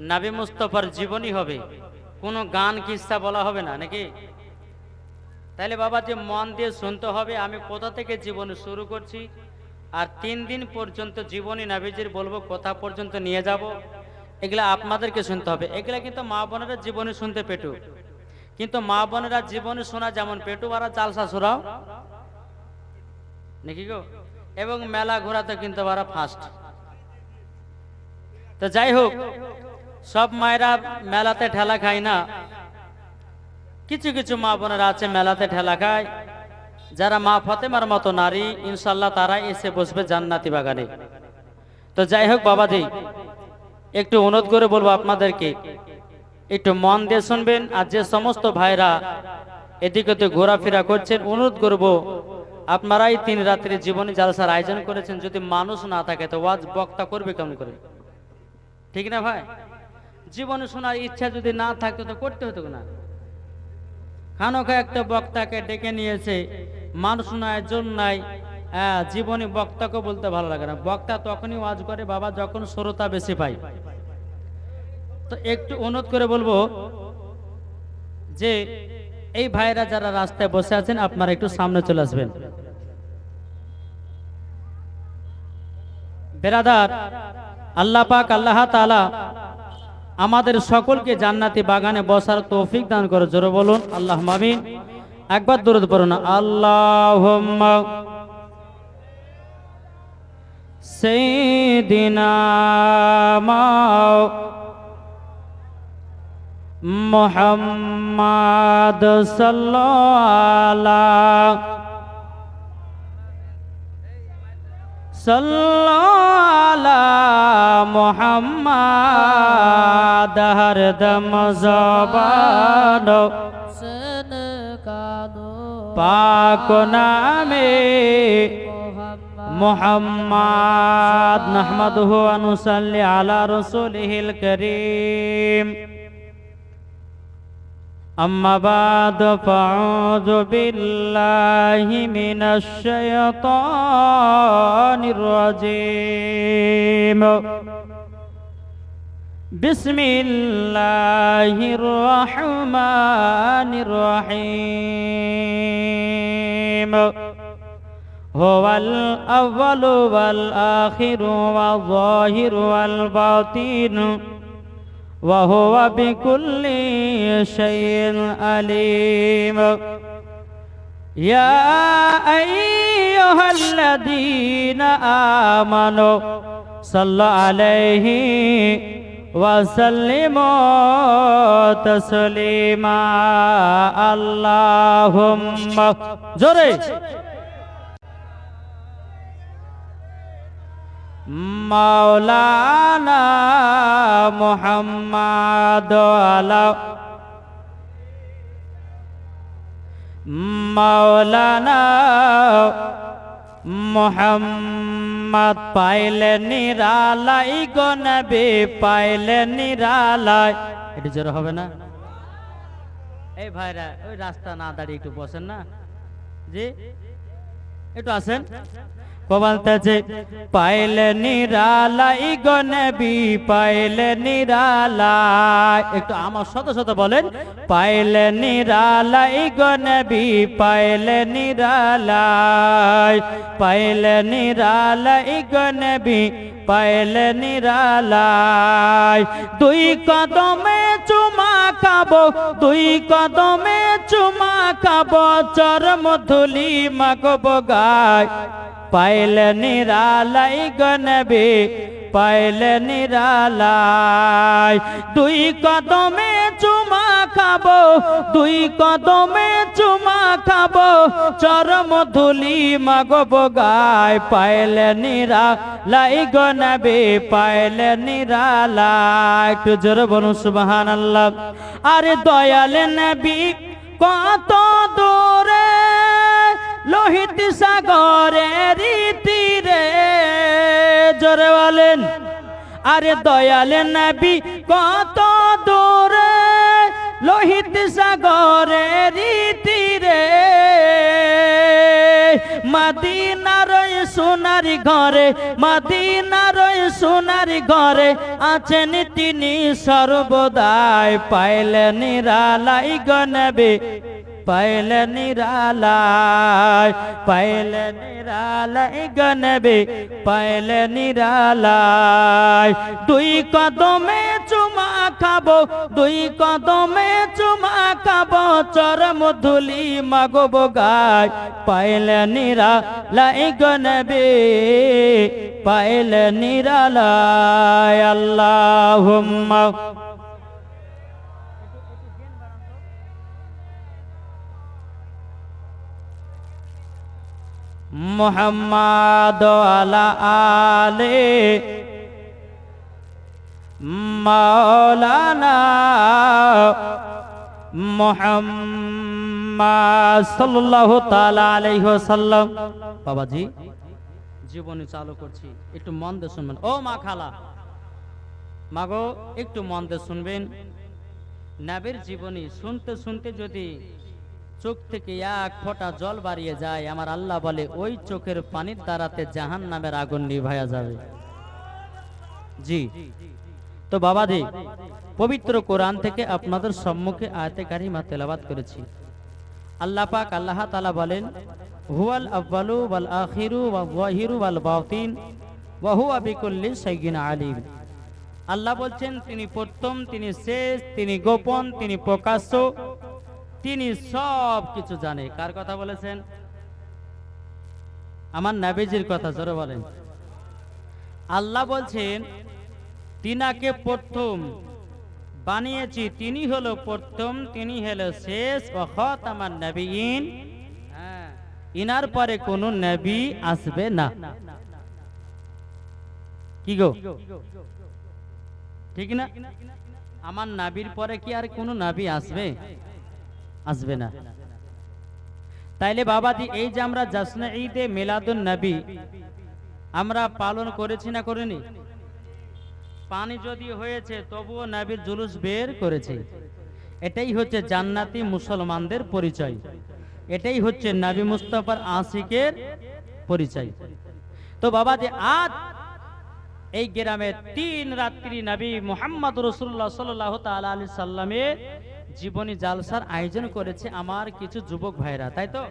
নাবি মুস্তফার জীবনী হবে। কোনো গান কিস্সা বলা হবে না, নাকি? তাহলে বাবা যে মন দিয়ে শুনতে হবে, আমি কোথা থেকে জীবন শুরু করছি? আর তিন দিন পর্যন্ত জীবনী নাবিজির বলব, কোথা পর্যন্ত নিয়ে যাব? এগুলা আপনাদেরকে শুনতে হবে। এগুলা কিন্তু মা বোনেরা জীবনী শুনতে পেটু। কিন্তু মা বোনেরা জীবনী শোনা যেমন পেটু, আর জালসা শোনাও। নাকি গো? এবং মেলা ঘোরাতে কিন্তু ওরা ফার্স্ট তো যাই হোক সব মায়েরা মেলাতে ঠেলা খায় না। কিছু কিছু মা বোনেরা আছে মেলাতে ঠেলা খায়। যারা মা ফতেমার মতো নারী ইনশাল্লাহ তারা এসে বসবে জান্নাতি বাগানে। তো যাই হোক বাবাজি, একটু অনুরোধ করে বলব আপনাদেরকে, একটু মন দিয়ে শুনবেন আর যে সমস্ত ভাইরা এদিকে তো ঘোরাফেরা করছেন, অনুরোধ করব আপনারাই তিন রাত্রি জীবনী জালসার আয়োজন করেছেন, যদি মানুষ না থাকে তো ওয়াজ বক্তা করবে কেমন করে? ঠিক না ভাই? জীবনে শোনার ইচ্ছা যদি না থাকতো তো করতে হতো না। খানকা একটা বক্তাকে ডেকে নিয়েছে, মানুষ নয়, জন নাই। হ্যাঁ জীবনী বক্তাকে বলতে ভালো লাগে না। বক্তা তখনই ওয়াজ করে, বাবা, যখন শ্রোতা বেশি পাই। তো একটু অনুরোধ করে বলব যে, এই ভাইরা যারা রাস্তায় বসে আছেন, আপনারা একটু সামনে চলে আসবেন। বেরাদার, আল্লাহ পাক, আল্লাহ তাআলা আমাদের সকলকে জান্নাতি বাগানে বসার তৌফিক দান করে। জোরে বলুন আল্লাহ মামিন একবার দূরত পড়ুন আল্লাহ সেইদিনা মোহাম্মদ সাল্লাল্লাহ সাল্লাল্লাহ মোহাম্মদ হরদম জবান সেন কানো পাক নামে মোহাম্মদ নাহমাদুহু ওয়া নুসাল্লি আলা রাসূলিহিল কারীম أما بعد فأعوذ بالله من الشيطان الرجيم بسم الله الرحمن الرحيم. هو الأول والآخر والظاهر والباطن وهو بكل شيء عليم. يا أيها الذين آمنوا صلوا عليه وسلموا تسليما اللهم جري مولانا محمد على مولانا মোহাম্মদ পাইলে নিরালাই গনবে পাইলে নিরালাই। এটা জোর হবে না? এই ভাইরা, ওই রাস্তা না দাঁড়িয়ে একটু বসেন না। জি? একটু আসেন। বলতেছে পাইলে নিরালাই গনবি পাইলে নিরালাই। একটু আমার শত শত বলেন, পাইলে নিরালাই গনবি পাইলে নিরালাই। পাইলে নিরালাই গনবি পাইলে নিরালাই। দুই কদমে চুমা খাব, দুই কদমে চুমা খাব চরম ধুলি মাগবো গায়। পাইলে নিরালাই গনবে পাইলে নিরালাই দুই কদমে চুমা খাব, দুই কদমে চুমা খাব, চরম ধুলি মাগব গায় পাইলে নিরালাই গনবে পাইলে নিরালাই একটু জোরে বলুন সুবহান আল্লাহ আরে দয়াল নবী, কত দূরে লোহিত সাগরের তীরে। জোরে বলেন, আরে দয়াল নবী, কত দূরে? লোহিত সাগরের তীরে। মাদিনার সোনার ঘরে, মাদিনার সোনার ঘরে আছেন তিনি সর্বদাই। পাইলে নিরালাই গনবে পাইলে নিরালাই পাইলে নিরালাই গনবে পাইলে নিরালাই দুই কদমে চুমা খাব, দুই কদমে চুমা খাব চরম ধুলি মাগব গায় পাইলে নিরালাই গনবে পাইলে নিরালাই আল্লাহুম্মা মোহাম্মদ আলা আলে মাওলানা মোহাম্মদ সাল্লাল্লাহু তাআলা আলাইহি ওয়াসাল্লাম। বাবাজি, জীবনী চালু করছি। একটু মন দিয়ে শুনবেন। ও মা খালা, মাগো, একটু মন দিয়ে শুনবেন। নাবির জীবনী শুনতে শুনতে যদি চোখ থেকে এক ফোঁটা জল বাড়িয়ে যায়। আমার আল্লাহ বলে, ওই চোখের পানির দ্বারাতে জাহান নামের আগুন নিভায়া যাবে। জি। তো বাবা বাবাজি, পবিত্র কোরআন থেকে আপনাদের সম্মুখে আয়তে কারিমা তেলাবাত করেছি। আল্লাহ পাক আল্লাহ তালা বলেন, হুয়াল আব্বালু ওয়াল আখিরু ওয়া যাহিরু ওয়াল বাতিন ওয়া হুয়া বিকুল্লি আলিম। আল্লাহ বলছেন, তিনি প্রথম, তিনি শেষ, তিনি গোপন, তিনি প্রকাশ্য। তিনি সব কিছু জানে। কার কথা বলেছেন? আমার নাবিজির কথা, জোরে বলেন। আল্লাহ বলছেন, তিনাকে প্রথম বানিয়েছি, তিনি হলো প্রথম, তিনি হলো শেষ অখত আমার নবীন ইনার পরে কোন নবী আসবে না। কি গো? ঠিক না? আমার নাবির পরে কি আর কোনো নাবি আসবে? আসবে না। তাইলে বাবাজি, এই যে আমরা জাসনা ঈদে মিলাদুন নবী, আমরা পালন করেছি না করিনি? পানি যদি হয়েছে, তবুও নাবির জুলুস বের করেছে। এটাই হচ্ছে জান্নাতি মুসলমানদের পরিচয়। এটাই হচ্ছে নাবি মুস্তাফার আশিকের পরিচয়। তো বাবাজি, আজ এই গ্রামে তিন রাত্রি নবী মোহাম্মদ রসুল্লাহ সাল্লাহ তালা আলি সাল্লামের জীবনী জালসার আয়োজন করেছে আমার কিছু যুবক ভাইরা, তাই তো?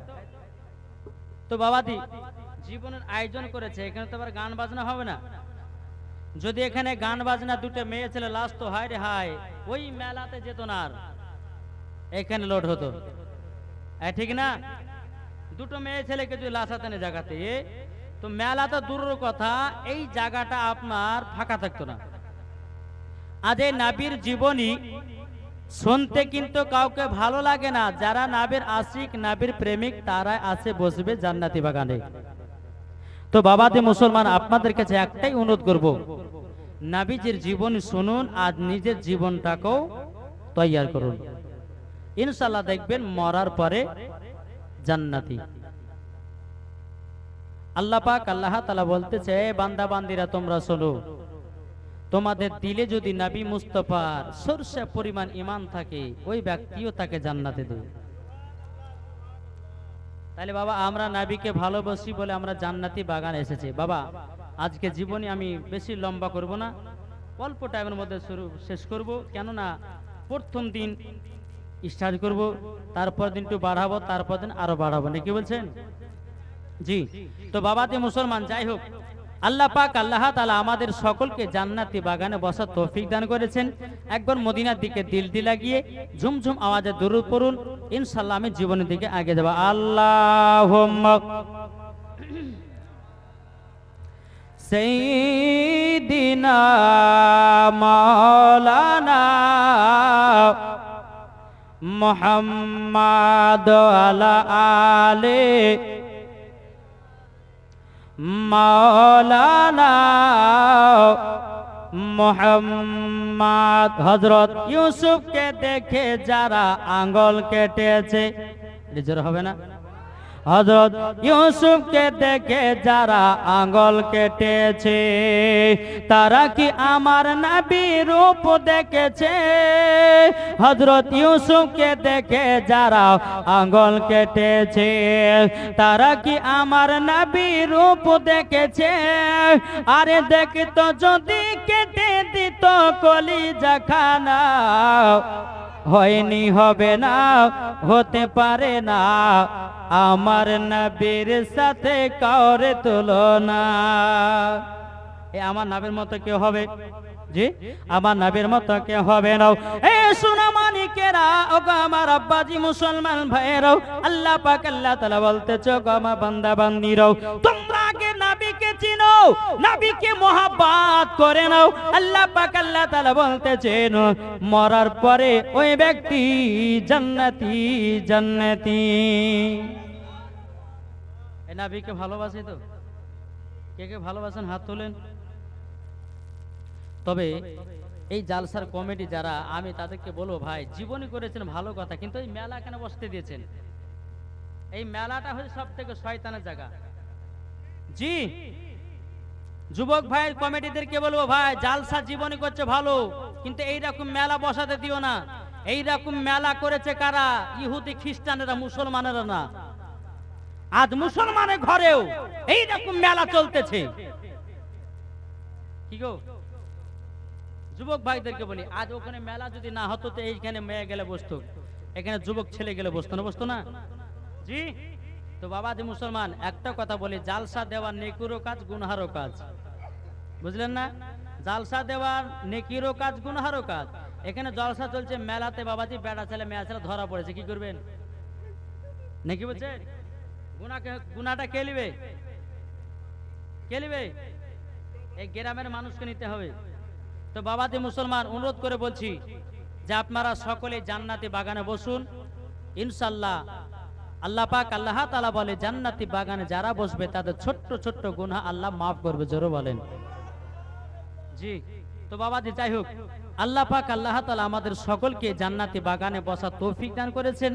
তো বাবাদি, জীবনের আয়োজন করেছে, এখানে তো আবার গান বাজনা হবে না। যদি এখানে গান বাজনা দুটো মেয়ে ছেলে লাস্ট তো হায় রে হায়, ওই মেলাতে যেত না আর। এখানে লোড হতো। ঠিক না? দুটো মেয়ে ছেলেকে যদি লাসাতেন এই জায়গাতে তো মেলা তো দূরের কথা, এই জায়গাটা আপনার ফাঁকা থাকতো না। আজ এই নাবির জীবনী শুনতে কিন্তু কাউকে ভালো লাগে না। যারা নাবির আশিক, নাবির প্রেমিক, তারাই আসে বসবে জান্নাতি বাগানে। তো বাবাদি মুসলমান, আপনাদের কাছে একটাই অনুরোধ করব। নাবিজের জীবন শুনুন আজ নিজের জীবনটাকেও তৈয়ার করুন। ইনশাল্লাহ দেখবেন মরার পরে জান্নাতি। আল্লাহ পাক আল্লাহ তালা বলতেছে, "এ বান্দা, বান্দিরা, তোমরা শোনো। তোমাদের দিলে যদি নাবি মুস্তফার সরষে পরিমাণ ইমান থাকে, ওই ব্যক্তিও তাকে জান্নাতে দেবে। তাহলে বাবা, আমরা নাবিকে ভালোবাসি বলে আমরা জান্নাতি বাগান এসেছি। বাবা, আজকে জীবনে আমি বেশি লম্বা করব না, অল্প টাইমের মধ্যে শুরু, শেষ করব। কেননা, প্রথম দিন স্টার্ট করব, তারপর দিন একটু বাড়াবো, তারপর দিন আরও বাড়াবো। নাকি বলছেন? জি। তো বাবাতে মুসলমান, যাই হোক আল্লাহ পাক আল্লাহ তালা আমাদের সকলকে জান্নাতি বাগানে বসার তৌফিক দান করেছেন। একবার মদিনার দিকে দিল দিলা গিয়ে ঝুমঝুম আওয়াজে দূর পড়ুন। ইনশাল্লাহ আমি জীবনের দিকে আগে যাব। আল্লাহ মোহাম্মদ আলা আলে মাওলানা মোহাম্মদ হজরত ইউসুফকে দেখে যারা আঙ্গল কেটেছে। জোর হবে না? হজরত ইউসুফকে দেখে যারা আঙ্গল কেটেছে, তারা কি আমার নাবি রূপ দেখেছে? হজরত ইউসুফকে দেখে যারা আঙ্গল কেটেছে, তারা কি আমার নাবি রূপ দেখেছে? আরে দেখতো যদি কেটে দিত কলি খানা হয়নি, হবে না, হতে পারে না। আমার নবীর সাথে কাউরে তুলনা। এ আমার নাবের মতো কেউ হবে? জি? আমার নাবের মতো কেউ হবে না। এ মানিকেরা আমার আব্বাজি মুসলমান আল্লাহ পাক আল্লাহ তাআলা আমার বান্দা তোমরা চিনো মোহাব্বত করে নাও। আল্লাহ পাক আল্লাহ তাআলা মরার পরে ওই ব্যক্তি জান্নাতি জান্নাতি। এই নবীকে ভালোবাসে তো? কে কে ভালোবাসেন? হাত তোলেন। তবে এই জালসার কমিটি যারা, আমি তাদেরকে বলব ভাই, জীবনী করেছেন, ভালো কথা, কিন্তু এই মেলা কেন বসতে দিয়েছেন? এই মেলাটা হচ্ছে সব থেকে শয়তানের জায়গা। জি, যুবক ভাই কমিটিদেরকে বলব ভাই, জালসা জীবনী করছে ভালো, কিন্তু এই রকম মেলা বসাতে দিও না। এই রকম মেলা করেছে কারা? ইহুদি খ্রিস্টানেরা, মুসলমানেরা না। আজ মুসলমানের ঘরেও এই রকম মেলা চলতেছে। কি গো? যুবক ভাইদেরকে বলি, আজ ওখানে মেলা যদি না হতো, তো এইখানে মেয়ে গেলে বসতো। এখানে যুবক ছেলে গেলে বসতো না বসতো না? জি? তো বাবাজি মুসলমান, একটা কথা বলি, জালসা দেওয়ার নেকুরও কাজ, গুনহারও কাজ। বুঝলেন না? জালসা দেওয়ার নেকিরও কাজ, গুনহারও কাজ। এখানে জলসা চলছে, মেলাতে বাবাজি বেড়া ছেলে, মেয়া ছেলে ধরা পড়েছে, কি করবেন? নাকি বলছে গুনাটা কে নিবে কে নিবে এই গ্রামের মানুষকে নিতে হবে। তো বাবাজি মুসলমান, অনুরোধ করে বলছি যে আপনারা সকলে জান্নাতি বাগানে বসুন। ইনশাল্লাহ আল্লাহ পাক আল্লাহ তালা বলে, জান্নাতি বাগানে যারা বসবে তাদের ছোট্ট ছোট্ট গুনাহ আল্লাহ মাফ করবে, জোরে বলেন। জি, তো বাবাজি যাই হোক, আল্লাহ পাক আল্লাহ তালা আমাদের সকলকে জান্নাতি বাগানে বসার তৌফিক দান করেছেন।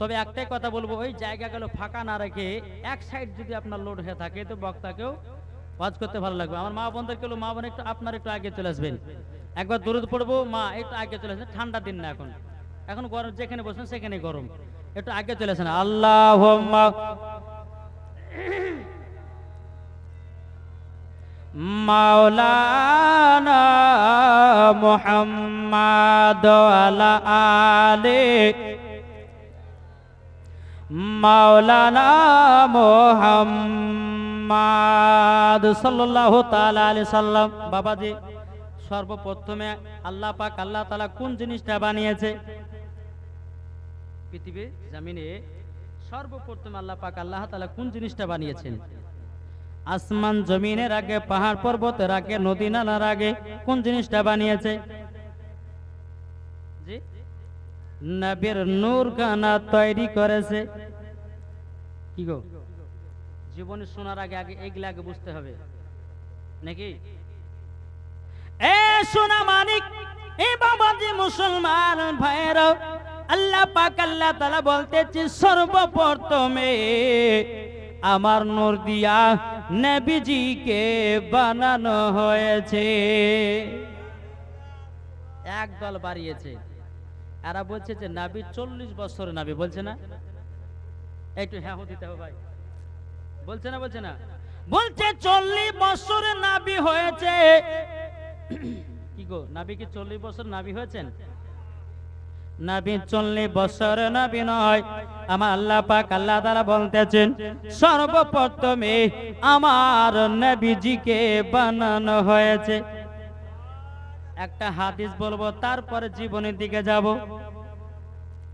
তবে একটাই কথা বলব, ওই জায়গাগুলো ফাঁকা না রেখে এক সাইড যদি আপনার লোড হয়ে থাকে, তো বক্তাকেও ওয়াজ করতে ভালো লাগবে। আমার মা বোনদেরকে বলব, মা বোন একটু আপনার একটু আগে চলে আসবেন। একবার দূরত পড়ব মা একটু আগে চলে আসবেন। ঠান্ডা দিন না এখন। এখন গরম যেখানে বসেন সেখানে গরম। একটু আগে চলে আসেন। আল্লাহ মাওলানা মুহাম্মাদ আলা আলে মাওলানা মুহাম্মাদ সাল্লাল্লাহু তাআলা আলাইহি সাল্লাম। বাবাজি, সর্বপ্রথমে আল্লাহ পাক আল্লাহ তাআলা কোন জিনিসটা বানিয়েছে? পৃথিবীর জমিনে সর্বপ্রথম আল্লাহ পাক আল্লাহ তাআলা কোন জিনিসটা বানিয়েছেন? আসমান জমিনের আগে, পাহাড় পর্বতের আগে, নদী নালার আগে কোন জিনিসটা বানিয়েছে? জি, নবীর নূর কানা তৈরি করেছে। কি গো? জীবনে শোনার আগে আগে এগুলা আগে বুঝতে হবে। নাকি? এ সোনা মানিক, এ বাবাজি মুসলমান ভাইরা আল্লাহ পাক আল্লাহ তাআলা বলতেছে, সর্বপ্রথমে আমার নূর দিয়া নবীজিকে বানানো হয়েছে। একদল বাড়িয়েছে। এরা বলছে যে, নাবি চল্লিশ বছর নাবি। বলছে না? একটু হ্যাঁ দিতে হবে ভাই। বলছে না বলছে না। বলছে, চল্লিশ বছর নাবি হয়েছে। কি গো নাবি কি চল্লিশ বছর নাবি হয়েছেন? নাবি চল্লিশ বছর নাবি নয়। আমার আল্লাহ পাক আল্লাহ তারা বলতেছেন, সর্বপ্রথমে আমার বানানো হয়েছে। একটা হাদিস বলব, তারপরে জীবনের দিকে যাব।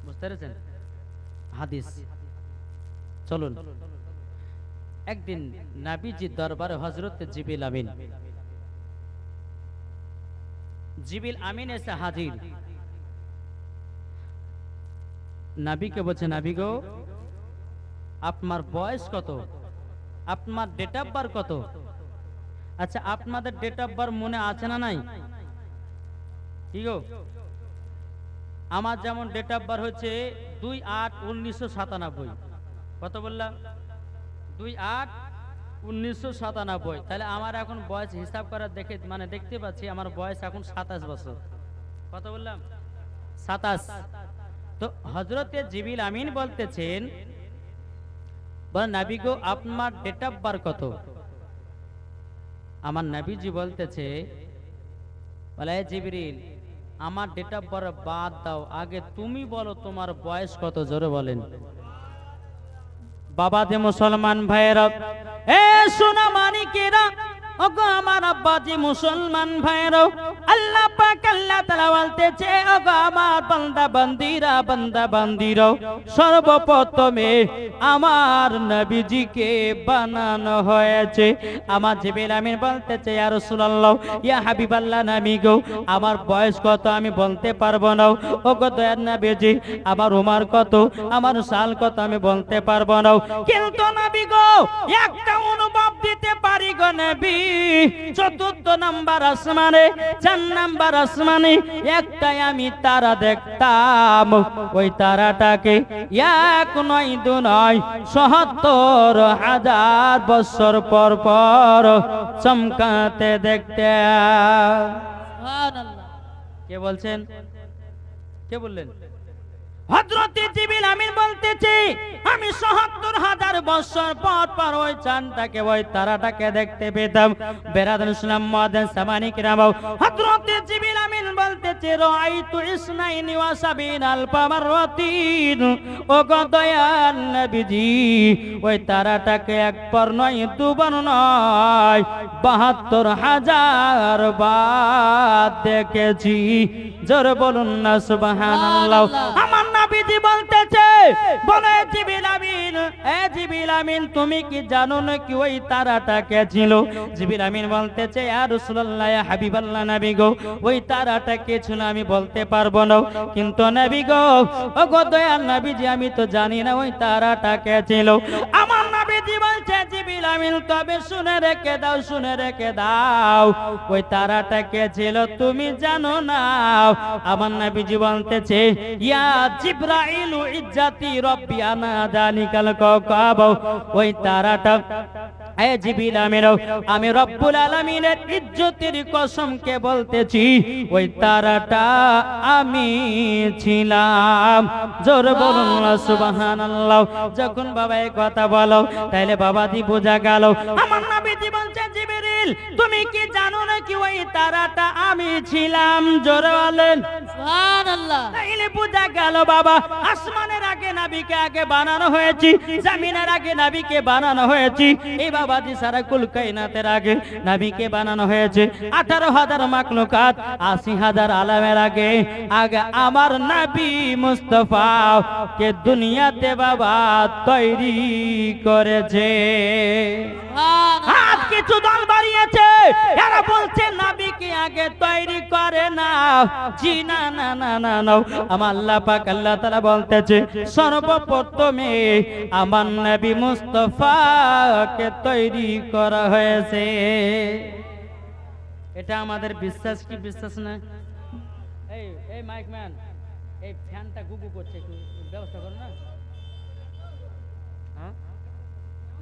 বুঝতে পেরেছেন? হাদিস। চলুন। একদিন নাবিজি দরবারে হজরত জিবিল আমিন। জিবিল আমিন এসে হাজির। নাবিকে বলছে, নাবি গো, আপনার বয়স কত? আপনার ডেট অফ বার্থ কত? আচ্ছা আপনাদের ডেট অফ বার্থ মনে আছে না নাই? কি গো? আমার যেমন ডেট অফ বার্থ হচ্ছে দুই আট উনিশশো সাতানব্বই। কত বললাম? দুই আট উনিশশো সাতানব্বই। তাহলে আমার এখন বয়স হিসাব করার দেখে মানে দেখতে পাচ্ছি আমার বয়স এখন সাতাশ বছর। কত বললাম? সাতাশ। তো হজরতে জিবিল আমিন বলতেছেন, বলেন, নাবি গো, আপনার ডেট অফ বার্থ কত? আমার নাবিজি বলতেছে, বলে, "এ জিবরিল, আমার ডেট অফ বার্থ বাদ দাও। আগে তুমি বলো তোমার বয়স কত, জোরে বলেন। বাবা যে মুসলমান ভাইয়েরা এ সোনা মানিকেরা ওগো আমার আব্বাজি মুসলমান ভাইয়েরা আল্লাহ পাক আল্লাহ তাআলা বলতেছে, ওগো আমার বান্দা বান্দিরা বান্দা বান্দিরা সর্বপ্রথমে আমার নবীজিকে বানানো হয়েছে। আমার জিবিল আমিন বলতেছে, ইয়া রাসূলুল্লাহ, ইয়া হাবিবাল্লাহ নবী গো, আমার বয়স কত আমি বলতে পারব না। ওগো দয়ার নবীজি, আমার উমার কত, আমার সাল কত আমি বলতে পারব না। কিন্তু নবী গো, একটা অনুভব দিতে পারি গো নবী। চতুর্থ নাম্বার আসমানে চার নাম্বার আসমানে একটাই আমি তারা দেখতাম। ওই তারাটাকে এক নয় দু নয় সহত্তর হাজার বছর পর পর চমকাতে সুবহানাল্লাহ। কে বলছেন? কে বললেন? হজরতে জিবিল আমিন বলতেছি আমি সত্তর হাজার বছর পর পর ওই চাঁদটাকে, ওই তারাটাকে দেখতে পেতাম। বেরাদান ইসলাম মাদান সামানিক রামাও। হজরতে জিবিল আমিন বলতেছে রাইতু ইসনাইনি ওয়া সাবিন আলফা মাররাতিন ও গো দয়াল নবীজি, ওই তারাটাকে একবার নয়, দুবার নয়, বাহাত্তর হাজার বার দেখেছি। জোর বলুন না সুবহানাল্লাহ। আমার নবীজি বলতেছে বলে জিবিল আমিন এ জিবিল আমিন তুমি কি জানো না কি ওই তারাটা কে ছিল? জিবিল আমিন বলতেছে ইয়া রাসূলুল্লাহ ইয়া হাবিবাল্লাহ নবী গো ওই তারাটা কে ছিল আমি বলতে পারব না। কিন্তু নবী গো ও গো দয়াল নবীজি আমি তো জানি না ওই তারাটা কে ছিল। আমার নবীজি বলছে, জিবিল আমিন তবে শুনে রেখে দাও, শুনে রেখে দাও। ওই তারাটা কে ছিল তুমি জানো না? আমার নবীজি বলতেছে, ইয়া জিব্রাইল ইজ্জাতি রব্বি আনা জানিকাল কাব ওই তারাটা এ জিবিল আমিরও আমি রব্বুল আলামিনের ইজ্জতের কসমকে বলতেছি ওই তারাটা আমি ছিলাম। জোর বলুন সুবহানাল্লাহ। যখন বাবা এই কথা বলো তাইলে বাবা দি বোঝা গেল আমার নবীজি বলছে জিবরিল তুমি কি জানো না কি ওই তারাটা আমি ছিলাম? জোরে বলেন। সুবহানাল্লাহ। তাইলে বোঝা গেল বাবা আসমানের আগে নাবিকে আগে বানানো হয়েছে জামিনের আগে নাবিকে বানানো হয়েছে। এই বাবা দি সারা কুল কাইনাতের আগে নাবিকে বানানো হয়েছে। আঠারো হাজার মাকলুকাত আশি হাজার আলামের আগে। আগে আমার নাবি মুস্তফা কে দুনিয়াতে বাবা তৈরি করেছে। হাত কিছু দল বাড়িয়েছে না না না না না? না ফ্যানটা গুগু করছে না। হ্যাঁ?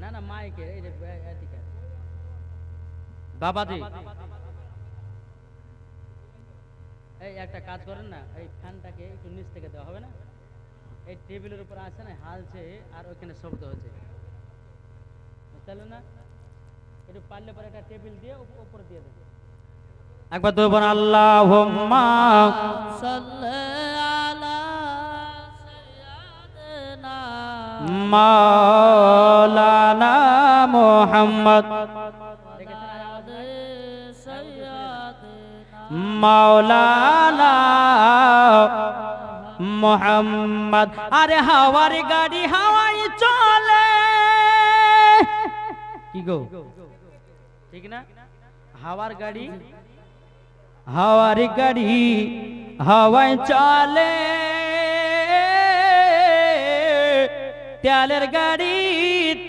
না না এদিকে। বাবাজি। এই একটা কাজ করেন না এই ফ্যানটাকে একটু নিচ থেকে দেওয়া হবে না। এই টেবিলের উপর আছে না হালছে আর ওইখানে শব্দ হচ্ছে। বুঝতে না? একটু পারলে পরে একটা টেবিল দিয়ে উপ- উপরে দিয়ে দেবে একবার তো আল্লাহ সাল্লি আলা সাইয়্যিদিনা মাওলানা মোহাম্মদ মাওলানা মোহাম্মদ। আরে হাওয়ার গাড়ি হাওয়াই চলে। কি গো? ঠিক না? হাওয়ার গাড়ি? হাওয়ার গাড়ি হাওয়াই চলে। তেলের গাড়ি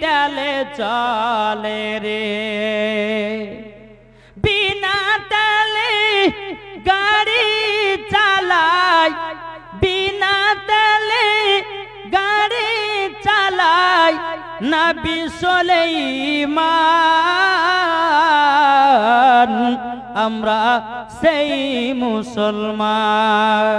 তেলে চলে রে। গাড়ি চালাই বিনা তেলে গাড়ি চালাই নবী সুলাইমান আমরা সেই মুসলমান।